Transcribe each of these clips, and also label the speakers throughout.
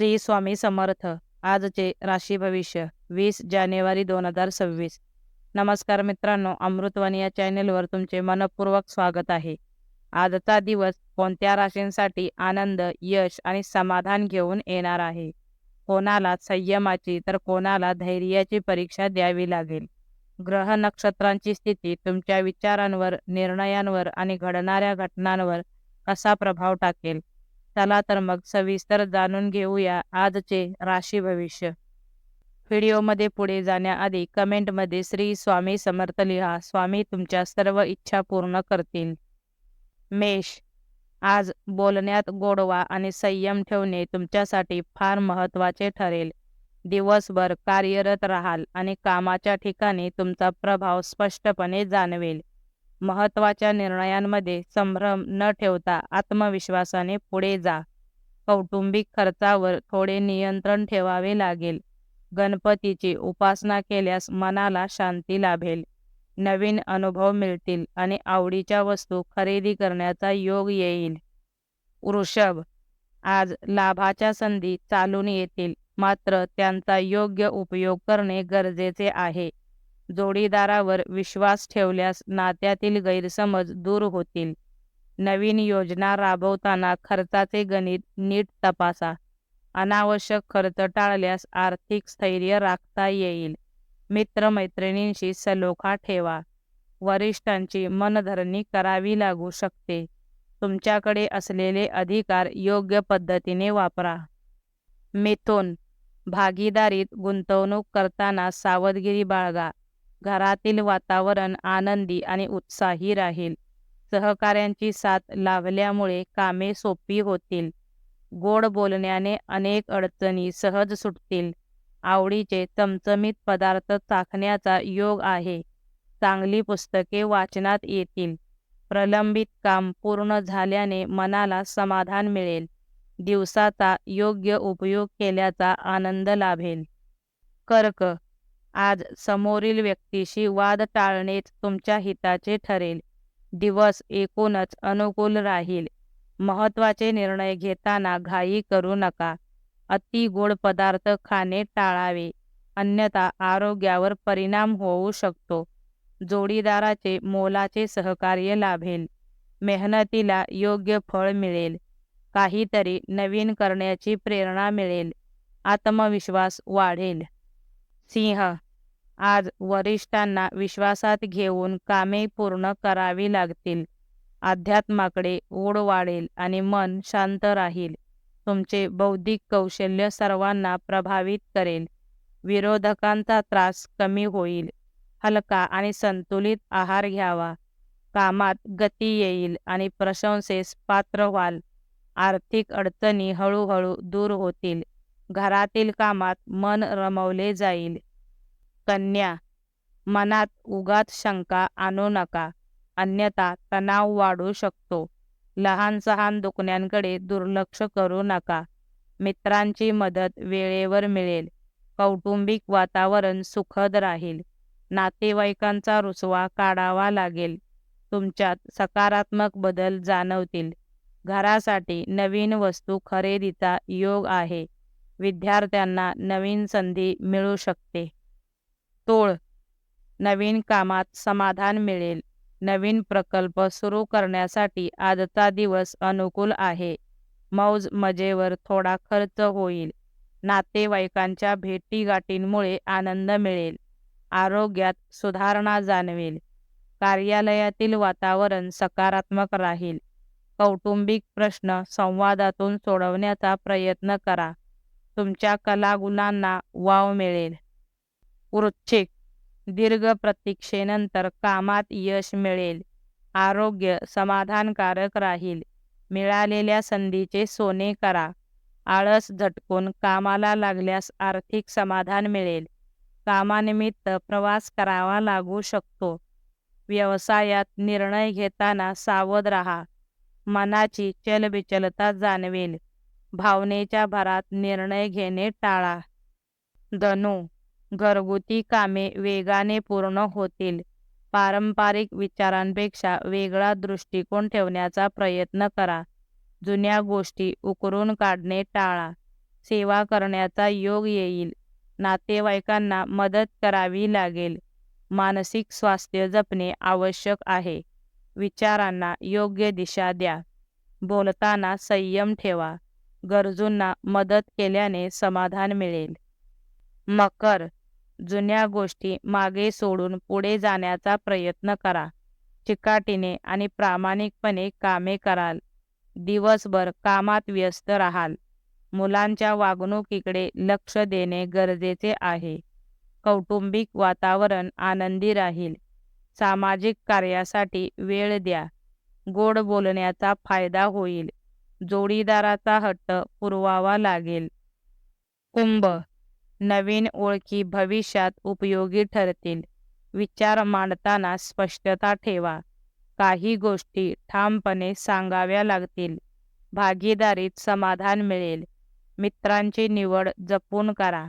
Speaker 1: श्री स्वामी समर्थ. आजचे राशी भविष्य वीस जानेवारी दोन हजार सव्वीस. नमस्कार मित्रांनो अमृतवाणी या चॅनेलवर तुमचे मनपूर्वक स्वागत आहे. आजचा दिवस कोणत्या राशींसाठी आनंद यश आणि समाधान घेऊन येणार आहे? कोणाला संयमाची तर कोणाला धैर्याची परीक्षा द्यावी लागेल? ग्रह नक्षत्रांची स्थिती तुमच्या विचारांवर निर्णयांवर आणि घडणाऱ्या घटनांवर कसा प्रभाव टाकेल? चला तर मग सविस्तर जाणून घेऊया आजचे राशी भविष्य. व्हिडिओमध्ये पुढे जाण्याआधी कमेंटमध्ये श्री स्वामी समर्थ लिहा. स्वामी तुमच्या सर्व इच्छा पूर्ण करतील. मेष आज बोलण्यात गोडवा आणि संयम ठेवणे तुमच्यासाठी फार महत्त्वाचे ठरेल. दिवसभर कार्यरत राहाल आणि कामाच्या ठिकाणी तुमचा प्रभाव स्पष्टपणे जाणवेल. महत्त्वाच्या निर्णयांमध्ये संभ्रम न ठेवता आत्मविश्वासाने पुढे जा. कौटुंबिक खर्चावर थोडे नियंत्रण ठेवावे लागेल. गणपतीची उपासना केल्यास मनाला शांती लाभेल. नवीन अनुभव मिळतील आणि आवडीच्या वस्तू खरेदी करण्याचा योग येईल. वृषभ आज लाभाच्या संधी चालून येतील मात्र त्यांचा योग्य उपयोग करणे गरजेचे आहे. जोडीदारावर विश्वास ठेवल्यास नात्यातील गैरसमज दूर होतील. नवीन योजना राबवताना खर्चाचे गणित नीट तपासा. अनावश्यक खर्च टाळल्यास आर्थिक स्थैर्य राखता येईल. मित्रमैत्रिणींशी सलोखा ठेवा. वरिष्ठांची मनधरणी करावी लागू शकते. तुमच्याकडे असलेले अधिकार योग्य पद्धतीने वापरा. मिथुन. भागीदारीत गुंतवणूक करताना सावधगिरी बाळगा. घरातील वातावरण आनंदी आणि उत्साही राहील. सहकाऱ्यांची साथ लाभल्यामुळे कामे सोपी होतील. गोड बोलण्याने अनेक अडचणी सहज सुटतील. आवडीचे चमचमीत पदार्थ चाखण्याचा योग आहे. चांगली पुस्तके वाचनात येतील. प्रलंबित काम पूर्ण झाल्याने मनाला समाधान मिळेल. दिवसाचा योग्य उपयोग केल्याचा आनंद लाभेल. कर्क आज समोरील व्यक्तीशी वाद टाळणेच तुमच्या हिताचे ठरेल. दिवस एकूणच अनुकूल राहील. महत्त्वाचे निर्णय घेताना घाई करू नका. अति गोड पदार्थ खाणे टाळावे. अन्यथा आरोग्यावर परिणाम होऊ शकतो. जोडीदाराचे मोलाचे सहकार्य लाभेल. मेहनतीला योग्य फळ मिळेल. काहीतरी नवीन करण्याची प्रेरणा मिळेल. आत्मविश्वास वाढेल. सिंह. आज वरिष्ठांना विश्वासात घेऊन कामे पूर्ण करावी लागतील. अध्यात्माकडे ओढ वाढेल आणि मन शांत राहील. तुमचे बौद्धिक कौशल्य सर्वांना प्रभावित करेल. विरोधकांचा त्रास कमी होईल. हलका आणि संतुलित आहार घ्यावा. कामात गती येईल आणि प्रशंसेस पात्र व्हाल. आर्थिक अडचणी हळूहळू दूर होतील. घरातील कामात मन रमवले जाईल. कन्या मनात उगात शंका आणू नका. अन्यथा तणाव वाढू शकतो. लहान सहान दुखण्यांकडे दुर्लक्ष करू नका. मित्रांची मदत वेळेवर मिळेल. कौटुंबिक वातावरण सुखद राहील. नातेवाईकांचा रुसवा काढावा लागेल. तुमच्यात सकारात्मक बदल जाणवतील. घरासाठी नवीन वस्तू खरेदीचा योग आहे. विद्यार्थ्यांना नवीन संधी मिळू शकते. तोळ नवीन कामात समाधान मिळेल. नवीन प्रकल्प सुरू करण्यासाठी आजचा दिवस अनुकूल आहे. मौज मजेवर थोडा खर्च होईल. नातेवाईकांच्या भेटीगाठींमुळे आनंद मिळेल. आरोग्यात सुधारणा जाणवेल. कार्यालयातील वातावरण सकारात्मक राहील. कौटुंबिक प्रश्न संवादातून सोडवण्याचा प्रयत्न करा. तुमच्या कलागुणांना वाव मिळेल. वृश्चिक दीर्घ प्रतीक्षेनंतर कामात यश मिळेल. आरोग्य समाधानकारक राहील. मिळालेल्या संधीचे सोने करा. आळस झटकून कामाला लागल्यास आर्थिक समाधान मिळेल. कामानिमित्त प्रवास करावा लागू शकतो. व्यवसायात निर्णय घेताना सावध राहा. मनाची चलबिचलता जाणवेल. भावनेच्या भरात निर्णय घेणे टाळा. धनु घरगुती कामे वेगाने पूर्ण होतील. पारंपरिक विचारांपेक्षा वेगळा दृष्टिकोन ठेवण्याचा प्रयत्न करा. जुन्या गोष्टी उकरून काढणे टाळा. सेवा करण्याचा योग येईल. नातेवाईकांना मदत करावी लागेल. मानसिक स्वास्थ्य जपणे आवश्यक आहे. विचारांना योग्य दिशा द्या. बोलताना संयम ठेवा. गरजूंना मदत केल्याने समाधान मिळेल. मकर जुन्या गोष्टी मागे सोडून पुढे जाण्याचा प्रयत्न करा. चिकाटीने आणि प्रामाणिकपणे कामे कराल. दिवसभर कामात व्यस्त राहाल. मुलांच्या वागणुकीकडे लक्ष देणे गरजेचे आहे. कौटुंबिक वातावरण आनंदी राहील. सामाजिक कार्यासाठी वेळ द्या. गोड बोलण्याचा फायदा होईल. जोडीदाराचा हट्ट पुरवावा लागेल. कुंभ नवीन ओळखी भविष्यात उपयोगी ठरतील. विचार मांडताना स्पष्टता ठेवा. काही गोष्टी ठामपणे सांगाव्या लागतील. भागीदारीत समाधान मिळेल. मित्रांची निवड जपून करा.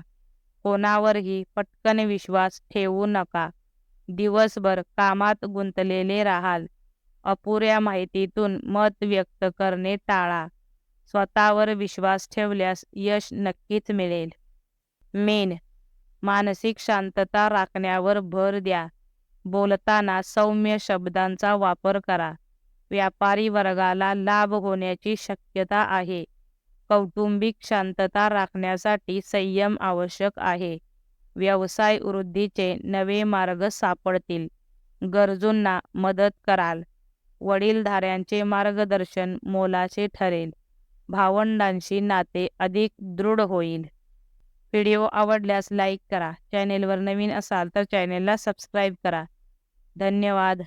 Speaker 1: कोणावरही पटकन विश्वास ठेवू नका. दिवसभर कामात गुंतलेले राहाल. अपुऱ्या माहितीतून मत व्यक्त करणे टाळा. स्वतःवर विश्वास ठेवल्यास यश नक्कीच मिळेल. मेन. मानसिक शांतता राखण्यावर भर द्या. बोलताना सौम्य शब्दांचा वापर करा. व्यापारी वर्गाला लाभ होण्याची शक्यता आहे. कौटुंबिक शांतता राखण्यासाठी संयम आवश्यक आहे. व्यवसाय वृद्धीचे नवे मार्ग सापडतील. गरजूंना मदत कराल. वडीलधाऱ्यांचे मार्गदर्शन मोलाचे ठरेल. भावंडांशी नाते अधिक दृढ होईल. व्हिडिओ आवडल्यास लाईक करा. चॅनेलवर नवीन असाल तर चॅनेलला सबस्क्राईब करा. धन्यवाद.